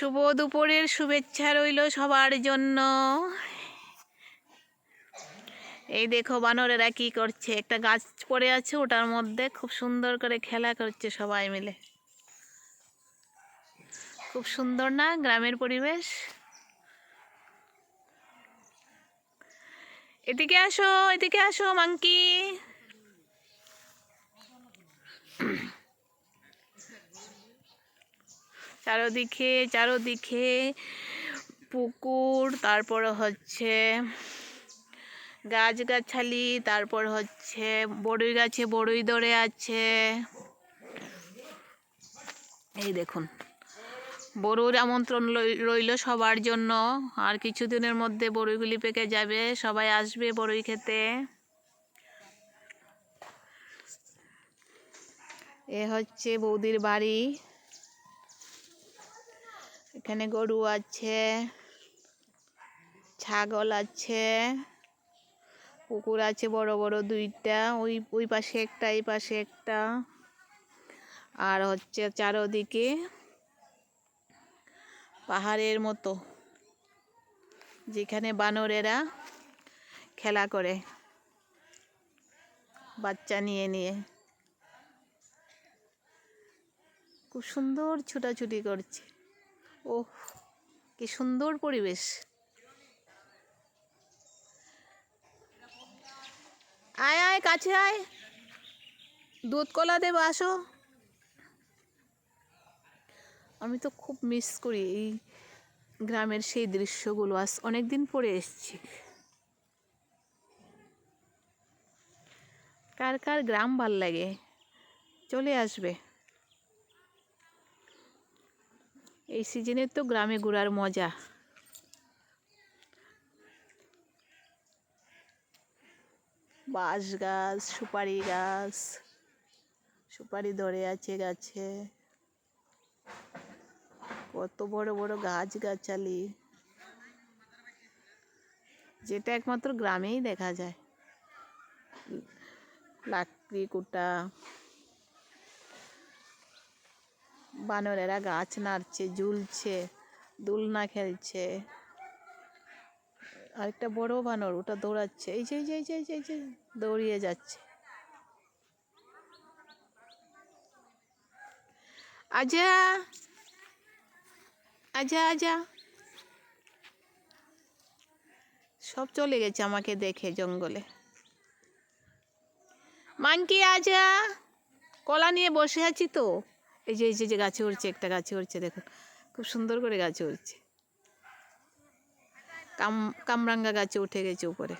শুভ দুপুরের শুভেচ্ছা রইল সবার জন্য। এই দেখো বানরেরা কি করছে? একটা গাছ পড়ে আছে, ওটার মধ্যে খুব সুন্দর করে খেলা করছে সবাই মিলে। খুব সুন্দর না গ্রামের পরিবেশ? এদিকে আসো এদিকে আসো মাঙ্কি চারোদিকে চারোদিকে পুকুর, তারপর হচ্ছে গাছগাছালি, তারপর হচ্ছে বড়ই গাছে বড়ই ধরে আছে। এই দেখুন, বড়ুর আমন্ত্রণ রইল সবার জন্য। আর কিছুদিনের মধ্যে বড়ইগুলি পেকে যাবে, সবাই আসবে বড়ই খেতে। এ হচ্ছে বৌদির বাড়ি। এখানে গরু আছে, ছাগল আছে পুকুর আছে বড় বড় দুইটা, ওই ওই পাশে একটা, এই পাশে একটা। আর হচ্ছে চারোদিকে পাহাড়ের মতো, যেখানে বানরেরা খেলা করে, বাচ্চা নিয়ে নিয়ে। খুব সুন্দর ছুটাছুটি করছে। ওহ, কি সুন্দর পরিবেশ। আয় আয়, কাছে আয়। দুধ কলা দেবো, আসো। আমি তো খুব মিস করি এই গ্রামের সেই দৃশ্যগুলো। আজ অনেক দিন পরে এসছি। কার কার গ্রাম ভালো লাগে? চলে আসবে। এই সিজনে তো গ্রামে ঘোরার মজা। বাঁশ গাছ সুপারি গাছ, সুপারি ধরে আছে গাছে। কত বড় বড় গাছ গাছালি যেটা একমাত্র গ্রামেই দেখা যায়। লাকড়ি কুটা। বানরেরা গাছ নাড়ছে, ঝুলছে, দোলনা খেলছে। আরেকটা বড় বানর ওটা দৌড়াচ্ছে। এই যে এই যে এই যে এই যে দৌড়িয়ে যাচ্ছে। আজা আজা আজা। সব চলে গেছে আমাকে দেখে জঙ্গলে। মানকি, আজা, কলা নিয়ে বসে আছি তো? এই যে এই যে যে গাছে উড়ছে, একটা গাছে উড়ছে দেখো খুব সুন্দর করে গাছে উড়ছে। কাম, কামরাঙ্গা গাছে উঠে গেছে উপরে।